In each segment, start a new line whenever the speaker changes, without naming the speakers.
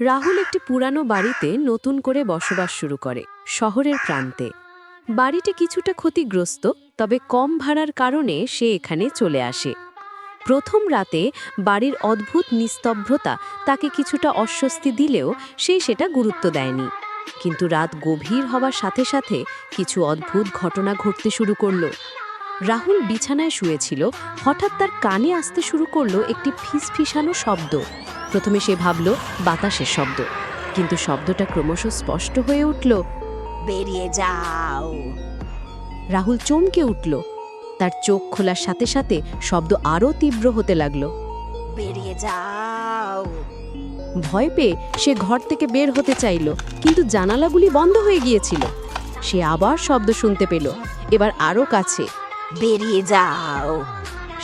রাহুল একটি পুরানো বাড়িতে নতুন করে বসবাস শুরু করে, শহরের প্রান্তে। বাড়িটি কিছুটা ক্ষতিগ্রস্ত, তবে কম ভাড়ার কারণে সে এখানে চলে আসে। প্রথম রাতে বাড়ির অদ্ভুত নিস্তব্ধতা তাকে কিছুটা অস্বস্তি দিলেও সে সেটা গুরুত্ব দেয়নি। কিন্তু রাত গভীর হওয়ার সাথে সাথে কিছু অদ্ভুত ঘটনা ঘটতে শুরু করল। রাহুল বিছানায় শুয়েছিল, হঠাৎ তার কানে আসতে শুরু করল একটি ফিসফিসানো শব্দ। প্রথমে সে ভাবল, বাতাসের শব্দ। কিন্তু শব্দটা ক্রমশ স্পষ্ট হয়ে উঠল,
বেরিয়ে যাও।
রাহুল চমকে উঠল। তার চোখ খোলার সাথে সাথে শব্দ আরও তীব্র হতে লাগল।
বেরিয়ে যাও।
ভয় পেয়ে সে ঘর থেকে বের হতে চাইল, কিন্তু জানালাগুলি বন্ধ হয়ে গিয়েছিল। সে আবার শব্দ শুনতে পেল, এবার আরও কাছে,
বেরিয়ে যাও।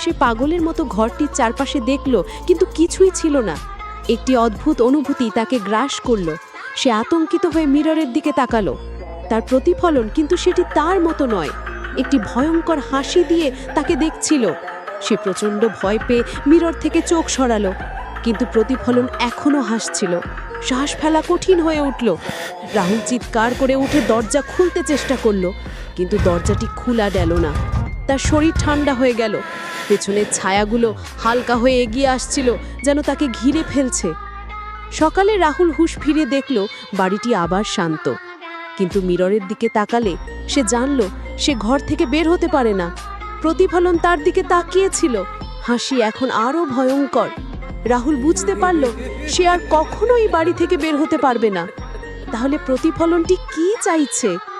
সে পাগলের মতো ঘরটির চারপাশে দেখল, কিন্তু কিছুই ছিল না। একটি অদ্ভুত অনুভূতি তাকে গ্রাস করল। সে আতঙ্কিত হয়ে মিররের দিকে তাকালো। তার প্রতিফলন কিন্তু সেটি তার মতো নয়। একটি ভয়ঙ্কর হাসি দিয়ে তাকে দেখছিল। সে প্রচণ্ড ভয় পেয়ে মিরর থেকে চোখ সরালো, কিন্তু প্রতিফলন এখনও হাসছিল। শ্বাস ফেলা কঠিন হয়ে উঠল। রাহুল চিৎকার করে উঠে দরজা খুলতে চেষ্টা করল, কিন্তু দরজাটি খোলা গেল না। তার শরীর ঠান্ডা হয়ে গেল। পেছনের ছায়াগুলো হালকা হয়ে এগিয়ে আসছিল, যেন তাকে ঘিরে ফেলছে। সকালে রাহুল হুশ ফিরে দেখল বাড়িটি আবার শান্ত। কিন্তু মিররের দিকে তাকালে সে জানল, সে ঘর থেকে বের হতে পারে না। প্রতিফলন তার দিকে তাকিয়েছিল। হাসি এখন আরও ভয়ঙ্কর। রাহুল বুঝতে পারল, সে আর কখনোই বাড়ি থেকে বের হতে পারবে না। তাহলে প্রতিফলনটি কি চাইছে?